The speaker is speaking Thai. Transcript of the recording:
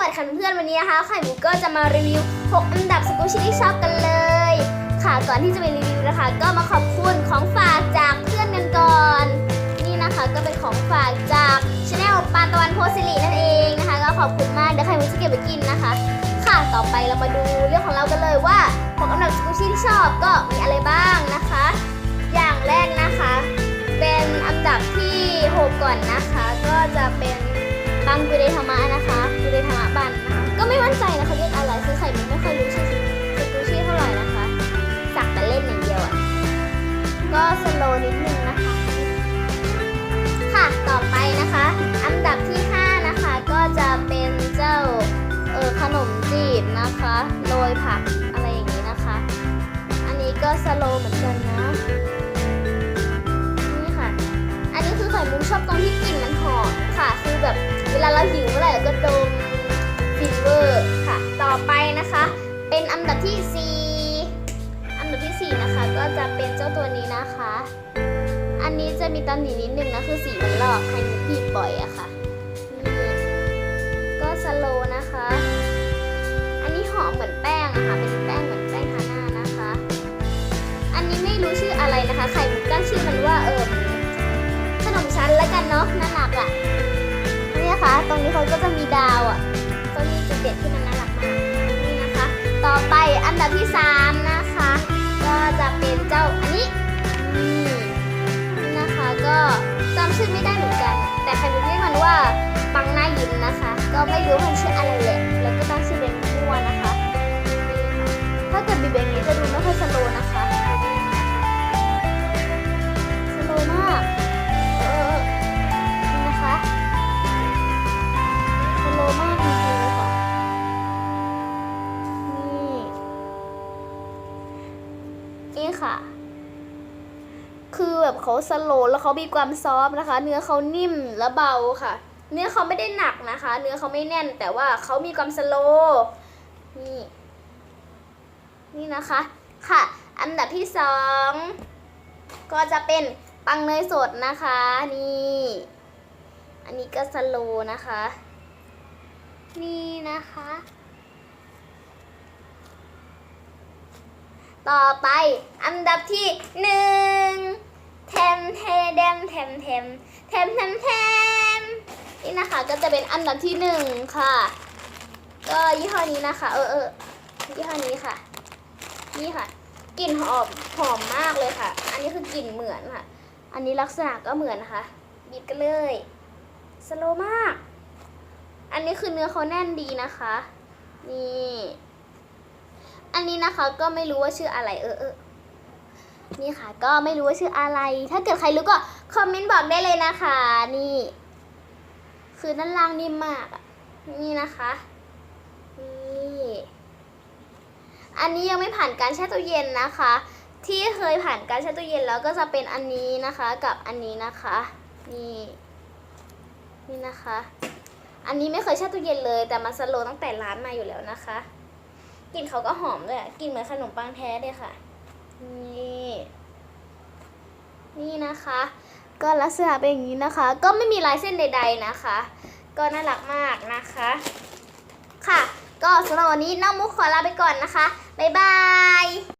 วัสดีค่ะเพื่อนวันนี้นะคะ ไข่มุกก็จะมารีวิว 6 อันดับสกูชี่ที่ชอบกันเลย ค่ะก่อนที่จะไปรีวิวนะคะ ก็มาขอบคุณของฝากจากเพื่อนกันก่อน นี่นะคะก็เป็นของฝากจากชาแนลปานตะวันโพสิรินั่นเองนะคะ ก็ขอบคุณมากเดี๋ยวไข่มุกจะเก็บไปกินนะคะ ค่ะต่อไปเรามาดูเรื่องของเรากันเลยว่า 6 อันดับสกูชี่ที่ชอบก็มีอะไรบ้างนะคะ อย่างแรกนะคะ เป็นอันดับที่ 6 ก่อนนะคะ ก็จะเป็นบังกุเดธรรมะนะคะ ธรรมบันนะคะ ก็ไม่มั่นใจนะคะเรียกอะไรคือไข่มุกไม่ค่อยรู้ชื่อสกูชี่อเท่าไหร่นะคะ สักแต่เล่นอย่างเดียวอะก็สโลนิดนึงนะคะ ค่ะ ต่อไปนะคะ อันดับที่ 5 นะคะ ก็จะเป็นเจ้าเออขนมจีบนะคะ โรยผักอะไรอย่างนี้นะคะ อันนี้ก็สโลเหมือนกันนะ นี่ค่ะ อันนี้คือไข่มุกชอบตรงที่กลิ่นมัน จะเป็นเจ้าตัวนี้นะคะ อันนี้จะมีตำหนินิดนึงนะคือสีมันลอกไข่มุกบีบบ่อยอะค่ะ ก็สโลนะคะ อันนี้หอมเหมือนแป้งอะค่ะ เป็นแป้งเหมือนแป้งทาหน้านะคะ อันนี้ไม่รู้ชื่ออะไรนะคะ ไข่มุกตั้งชื่อมันว่าเออขนมชั้นแล้วกันเนาะน่ารักอะนี่นะคะ ตรงนี้เขาก็จะมีดาวอะก็มีจุดเด่นที่มันน่ารักมาก นี่นะคะ ต่อไปอันดับที่3นะ ชื่อไม่ได้เหมือนกัน แต่ไข่มุกเรียกมันว่าปังหน้ายิ้มนะคะ ก็ไม่รู้มันชื่ออะไรแหละ แล้วก็ตั้งชื่อเป็นมั่วนะคะนี่ค่ะถ้าเกิดบีบอย่างนี้จะดูไม่ค่อยสโลนะคะสโลมากเออนะคะสโลมากจริงๆเลยค่ะนี่นี่ค่ะ คือแบบเขาสโลว์แล้วเขามีความซอฟนะคะ เนื้อเขานิ่มและเบาค่ะ เนื้อเขาไม่ได้หนักนะคะ เนื้อเขาไม่แน่น แต่ว่าเขามีความสโลว์นี่ นี่นะคะ ค่ะ อันดับที่สองก็จะเป็นปังเนยสดนะคะ นี่ อันนี้ก็สโลว์นะคะ นี่นะคะ ต่อไปอันดับที่หนึ่ง เทมเทเดมเทมเทมเทมเทมเทมนี่นะคะก็จะเป็นอันดับที่หนึ่งค่ะ ก็ยี่ห้อนี้นะคะ เออเออยี่ห้อนี้ค่ะ นี่ค่ะกลิ่นหอมหอมมากเลยค่ะ อันนี้คือกลิ่นเหมือนค่ะ อันนี้ลักษณะก็เหมือนนะคะบีบกันเลยสโลมาก อันนี้คือเนื้อเขาแน่นดีนะคะ นี่ อันนี้นะคะก็ไม่รู้ว่าชื่ออะไรเออเออ นี่ค่ะ ก็ไม่รู้ว่าชื่ออะไร ถ้าเกิดใครรู้ก็คอมเมนต์บอกได้เลยนะคะ นี่ คือด้านล่างนิ่มมากนี่นะคะนี่อันนี้ยังไม่ผ่านการแช่ตู้เย็นนะคะ ที่เคยผ่านการแช่ตู้เย็นแล้วก็จะเป็นอันนี้นะคะกับอันนี้นะคะนี่นี่นะคะ อันนี้ไม่เคยแช่ตู้เย็นเลย แต่มาสโลตั้งแต่ร้านมาอยู่แล้วนะคะกลิ่นเขาก็หอมด้วยกลิ่นเหมือนขนมปังแท้เลยค่ะ นี่ นี่นะคะ ก็ลักษณะเป็นอย่างนี้นะคะ ก็ไม่มีลายเส้นใด ๆนะคะ ก็น่ารักมากนะคะ ค่ะ ก็สำหรับวันนี้น้องมุกขอลาไปก่อนนะคะ บ๊ายบาย